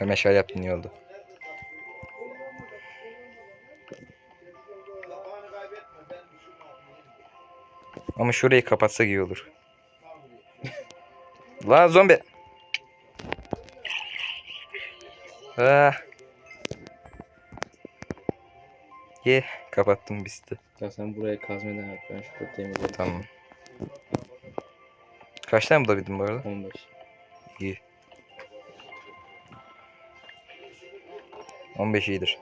Ya meşale yaptın iyi oldu. Ama şurayı kapatsak iyi olur. La zombi. Ah. Ye kapattım bisti. Ya sen buraya kazmadan yap. Ben şurada temizlerim. Tamam. Kaç tane bulabildin bu arada? 15. İyi. 15 iyidir.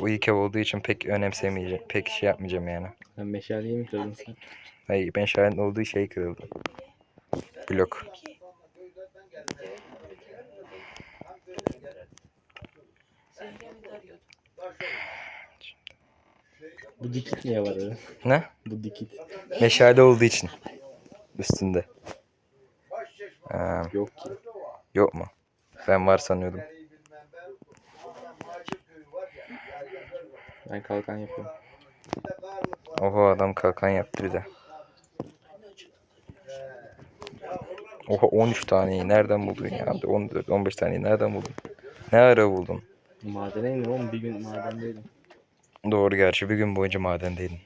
Bu ilk ev olduğu için pek önemsemeyeceğim. Pek şey yapmayacağım yani. Sen meşaleyi mi kırdın sen? Hayır ben şahin olduğu şey kırıldı. Blok. Bu dikit niye var öyle? Ne? Bu dikit. Meşale olduğu için. Üstünde. Ha, Yok ki. yok mu? Ben var sanıyordum. Ben kalkan yapıyorum. Oho adam kalkan yaptı bir de. Oha 13 taneyi nereden buldun ya? 14 15 taneyi nereden buldun? Ne ara buldun? Madene indim oğlum bir gün madendeydim. Doğru gerçi bir gün boyunca madendeydin.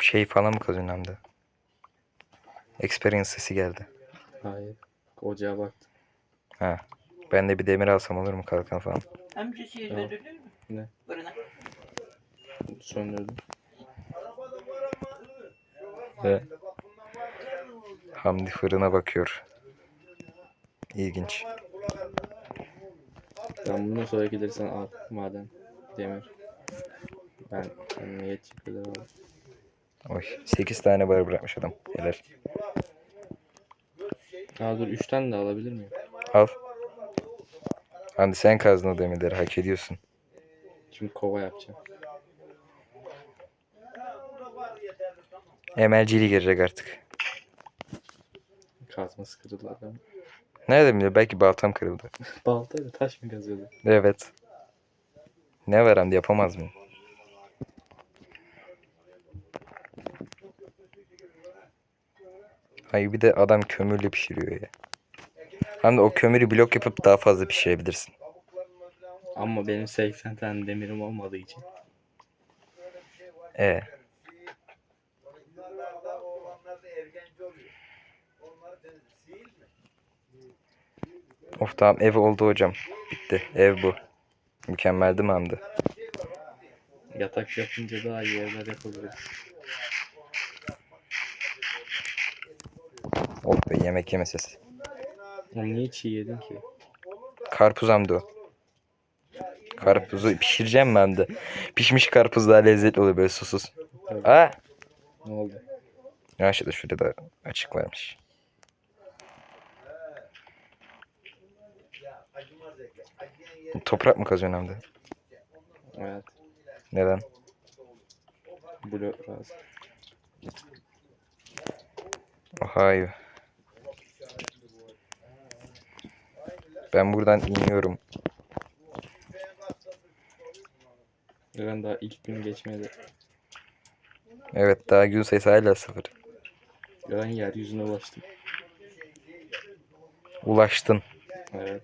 Şey falan mı kazıyorsun hem de? Experience sesi geldi. Hayır. Ocağa baktım. Ha. Ben de bir demir alsam olur mu kalkan falan? Amca şey Tamam. verilir mi? Ne? Fırına. Söndürdüm. Ve Hamdi fırına bakıyor. İlginç. Ben bundan sonra gelirsen al maden. Demir. Ben kendime yetecek kadar aldım. Oy. 8 tane bar bırakmış adam. Helal. Aa dur 3 tane de alabilir miyim? Al. Hamdi sen kazdın o demirleri hak ediyorsun. Şimdi kova yapacağım. Emelciliği girecek artık. Kazması kırıldı adam. Nerede biliyor? Belki baltam kırıldı. Baltayla taş mı kazıyordu? Evet. Ne var Hamdi yapamaz mı? Hayır bir de adam kömürle pişiriyor ya. Hamdi o kömürü blok yapıp daha fazla pişirebilirsin. Ama benim 80 tane demirim olmadığı için. E. Of tamam ev oldu hocam. Bitti. Ev bu. Mükemmeldi mi Hamdi? Yatak yapınca daha iyi evler yapabiliriz. Oh be yemek yeme sesi. Oğlum niye çiğ yedin ki? Karpuz Hamdi o. Karpuzu pişireceğim ben de. Pişmiş karpuz daha lezzetli oluyor böyle susuz. Tabii. Aa! Ne oldu? Ya şurada şurada da açık varmış. Toprak mı kazıyorsun Hamdi? Evet. Neden? Blok lazım. Ohio. Ben buradan iniyorum. Ben daha ilk gün geçmedi. Evet daha gün sayısı hala sıfır. Ben yeryüzüne ulaştım. Ulaştın. Evet.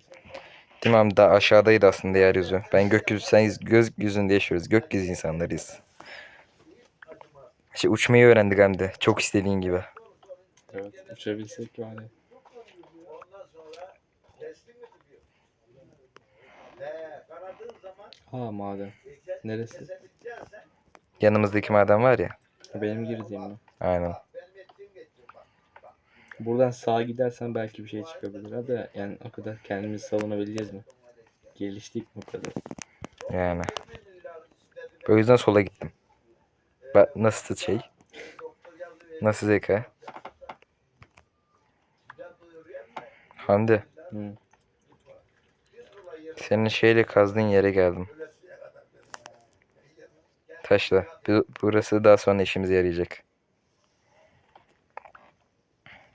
Hamdi? Daha aşağıdaydı aslında yeryüzü. Ben gökyüzü, sen gökyüzünde yaşıyoruz. Gökyüzü insanlarıyız. İşte uçmayı öğrendik hem de. Çok istediğin gibi. Evet. Uçabilsek yani. Ha maden. Neresi? Yanımızdaki maden var ya. Benim girdiğim mi? Aynen. Buradan sağa gidersen belki bir şey çıkabilir. Hadi yani o kadar kendimizi savunabileceğiz mi? Geliştik mi o kadar? Yani. O yüzden sola gittim. Bak nasıl şey? Nasıl zeka? Hamdi. Hı. Senin şeyle kazdığın yere geldim. Taşla. Bu- Burası daha sonra işimize yarayacak.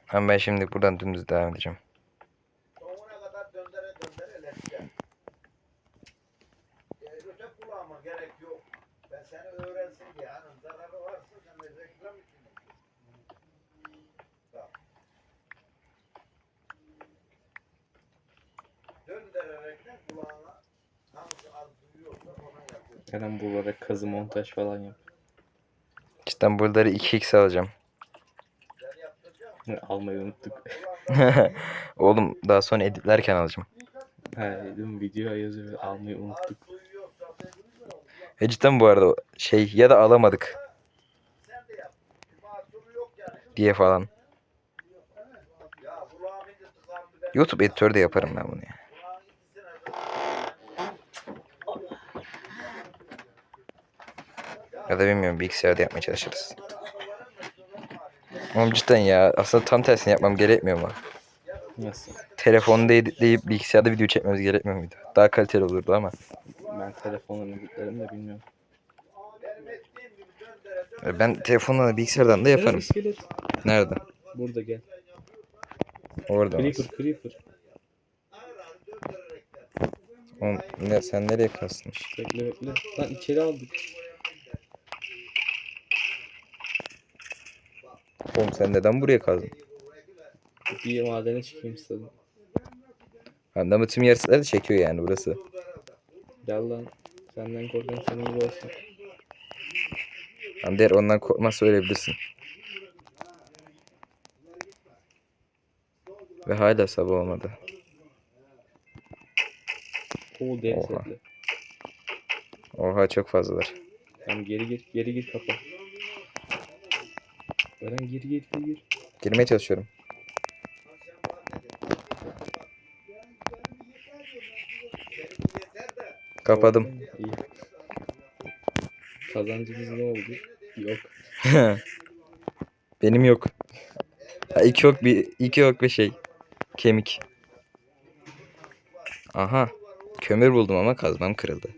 Ama ben şimdi buradan dümdüz devam edeceğim. Neden buralara kazı montaj falan yap. Cidden buraları 2x alacağım. Almayı unuttuk. Oğlum daha sonra editlerken alacağım. Ha dedim video yazıyor almayı unuttuk. E cidden bu arada şey ya da alamadık de diye falan. YouTube editörde yaparım ben bunu ya. Ya da bilmiyorum bilgisayarda yapmaya çalışırız. Oğlum cidden ya aslında tam tersini yapmam gerekmiyor mu? Nasıl? Telefonda editleyip bilgisayarda video çekmemiz gerekmiyor muydu? Daha kaliteli olurdu ama. Ben telefonla editlerim de bilmiyorum. E, Ben telefonla da bilgisayardan da Evet, yaparım. iskelet. Nerede? Burada gel. Orada. Creeper olsun. creeper. Oğlum ne, sen nereye kastın? Bekle bekle. Lan içeri aldık. Oğlum sen neden buraya kazdın? Bir madene çıkayım istedim. Adamı tüm yaratıkları çekiyor yani burası. Gel lan. Senden korkan senin gibi olsun. Hani der ondan korkmazsa ölebilirsin. Ve hala sabah olmadı. Oo deri Oha. Oha çok fazlalar. Tamam geri gir. Geri gir kapa. Eren gir gir gir gir. Girmeye çalışıyorum. Kapadım. İyi. Kazancımız ne oldu? Yok. Benim yok. Ha, iki ok bir iki ok bir şey. Kemik. Aha. Kömür buldum ama kazmam kırıldı.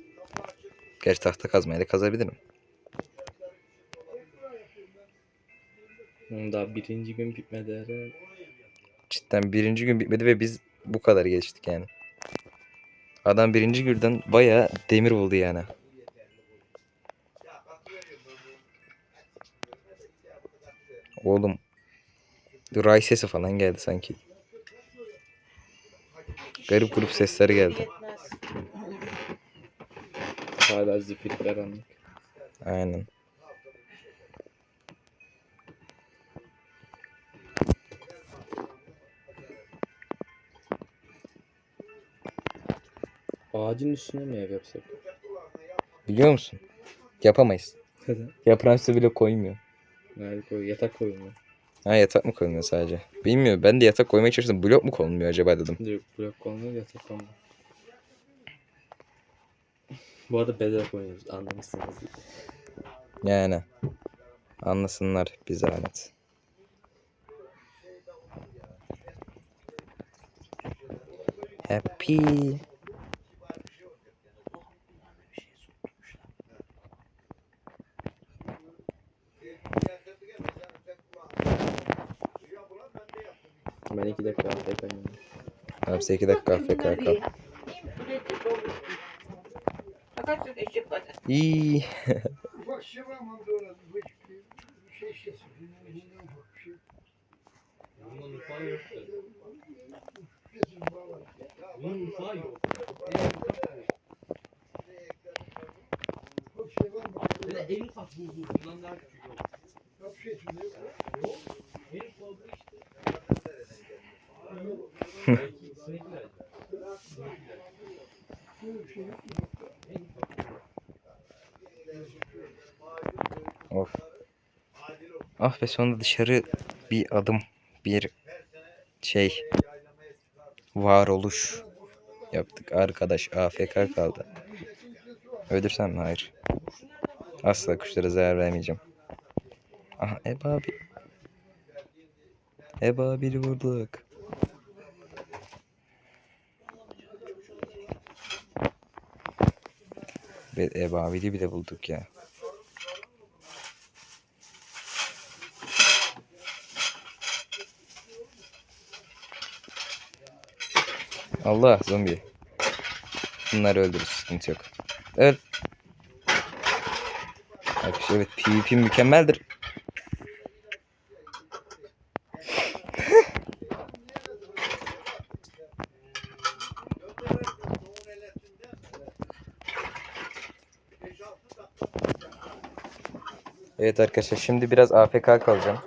Gerçi tahta kazmayla kazabilirim. Daha birinci gün bitmedi Eren. Cidden birinci gün bitmedi ve biz bu kadar geçtik yani. Adam birinci günden bayağı demir buldu yani. Oğlum. Ray sesi falan geldi sanki. Garip grup sesleri geldi. Hala zifiri karanlık. Aynen. Ağacın üstüne mi ev yapsak? Biliyor musun? Yapamayız. Neden? Yaprağın üstüne bile koymuyor. Nerede koy? Yatak koyun Ha yatak mı koymuyor sadece? Bilmiyorum. Ben de yatak koymaya çalıştım. Blok mu konulmuyor acaba dedim. Yok blok konulur yatak konulur. Bu arada bedel oynuyoruz anlamışsınız. Yani. Anlasınlar bir zahmet. Happy. Ben iki dakika AFK oynuyorum. Hapse 2 dakika AFK kal. Fakat çok eşek var. İyi. Of. Ah be sonunda dışarı bir adım, bir şey, varoluş yaptık. Arkadaş AFK kaldı. Öldürsem mi? Hayır. Asla kuşlara zarar vermeyeceğim. Aha ebabil. Ebabil vurduk. Ve ebabili bile bulduk ya. Allah zombi. Bunları öldürürüz. Sıkıntı yok. Öl. Arkadaşlar evet PvP mükemmeldir. Evet arkadaşlar şimdi biraz AFK kalacağım.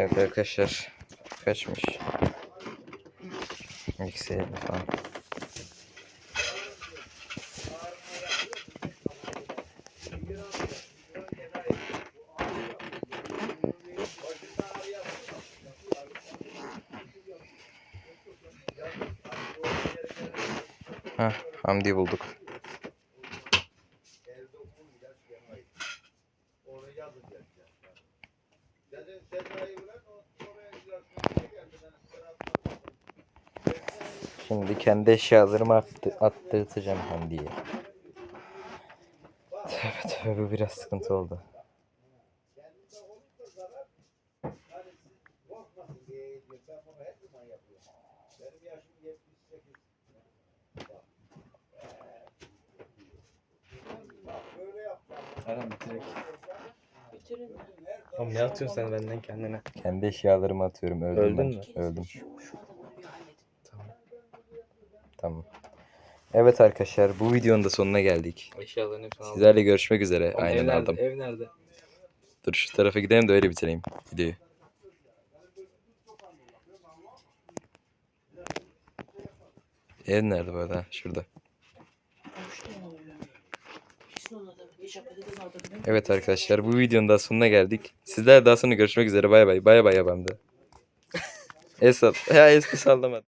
Evet arkadaşlar kaçmış. 50 falan. Hah, Hamdi bulduk. Bırak, o- oraya. Şimdi kendi eşyalarımı attı, attırtacağım Hamdi'ye. Tövbe tövbe bu biraz sıkıntı oldu. Korkmasın diye ediyor. Ben bunu her zaman yapıyorum. Benim yaşım 78. Bak. Bak böyle yapacağım. Aram bitirek. Bitirin. Oğlum ne atıyorsun sen benden kendine? Kendi eşyalarımı atıyorum. Öldüm Öldün ben. mü? Öldüm. Halledin. Tamam. Evet arkadaşlar bu videonun da sonuna geldik. Eşyaların hepsini aldım. Sizlerle görüşmek üzere. Oğlum, ev Aynen nerede? aldım. Ev nerede? Dur şu tarafa gidelim de öyle bitireyim videoyu. Ev nerede bu arada? Şurada. Boşta ne oluyor? Ona Evet arkadaşlar bu videonun da sonuna geldik. Sizler daha sonra görüşmek üzere. Bay bay. Bay bay yapamdı. Esat. Ya Esat sallamadı.